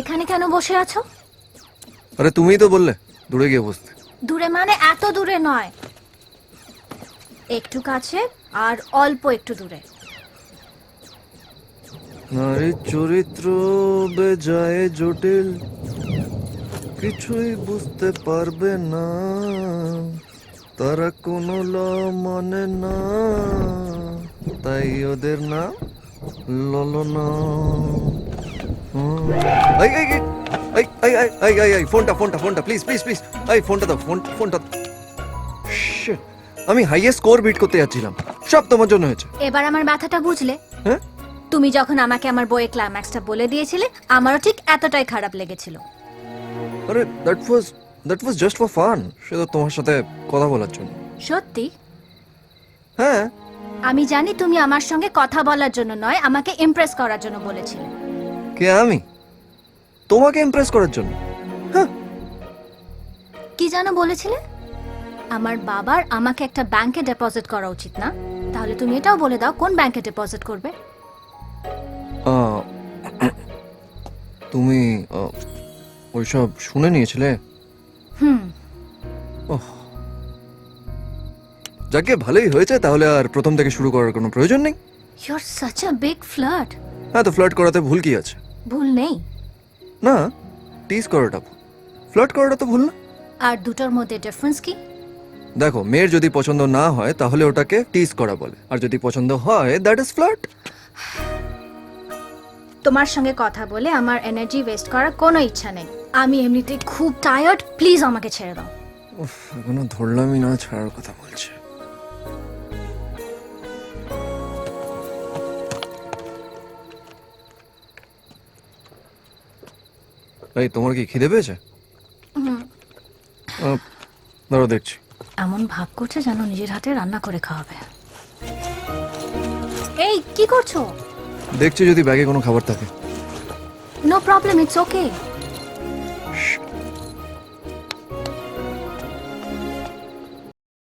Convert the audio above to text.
এখানে কেন বসে আছো? আরে তুমিই তো বললে দূরে গিয়ে বসতে। দূরে মানে এত দূরে নয়। একটু কাছে আর অল্প একটু দূরে। নারী চরিত্র বেজায় জটিল কিছুই বুঝতে পারবে না। তারা কোনো ল মানে না তাই ওদের না ললনা। ফোনটা ফোনটা ফোনটা প্লিজ প্লিজ প্লিজ এই ফোনটা দাও ফোন ফোনটা আমি হাইয়েস্ট স্কোর বিট করতে যাচ্ছিলাম। সব তোমার জন্য হয়েছে। এবার আমার ব্যথাটা বুঝলে? হ্যাঁ? তুমি যখন আমাকে আমার বইয়ের ক্লাইম্যাক্সটা বলে দিয়েছিলে আমারও ঠিক এতটাই খারাপ লেগেছিল। আরে that was that was just for fun সে তোমার সাথে কথা বলার জন্য। সত্যি? হ্যাঁ। আমি জানি তুমি আমার সঙ্গে কথা বলার জন্য নয় আমাকে ইমপ্রেস করার জন্য বলেছিলে। কে আমি? তোমাকে ইমপ্রেস করার জন্য। হ্যাঁ। কি যেন বলেছিলে? আমার বাবার আমাকে একটা ব্যাংকে ডিপোজিট করা উচিত না। তাহলে তুমি এটাও বলে দাও কোন ব্যাংকে ডিপোজিট করবে? আহ, তুমি আহ, ওইসব শুনে নিয়েছিলে? হুম। ওহ। যাকে ভালোই হয়েছে তাহলে আর প্রথম থেকে শুরু করার কোনো প্রয়োজন নেই। You are such a big flirt হ্যাঁ তো ফ্লার্ট করাতে ভুল কি আছে? ভুল নেই। না টিজ করাটা ভুল। ফ্লার্ট করাটা তো ভুল না। আর দুটোর মধ্যে ডিফারেন্স কি? দেখো মেয়ের যদি পছন্দ না হয় তাহলে ওটাকে টিজ করা বলে। আর যদি পছন্দ হয় দ্যাট ইজ ফ্লার্ট তোমার সঙ্গে কথা বলে আমার এনার্জি ওয়েস্ট করার কোনো ইচ্ছা নেই। আমি এমনিতে খুব টায়ার্ড প্লিজ আমাকে ছেড়ে দাও। উফ, এখনও ধরলামই না ছাড়ার কথা বলছে। এই তোমার কি খিদে পেয়েছে? দাঁড়াও দেখছি। এমন ভাব করছে যেন নিজের হাতে রান্না করে খাওয়াবে। এই কি করছ? দেখছি যদি ব্যাগে কোনো খাবার থাকে। No problem it's okay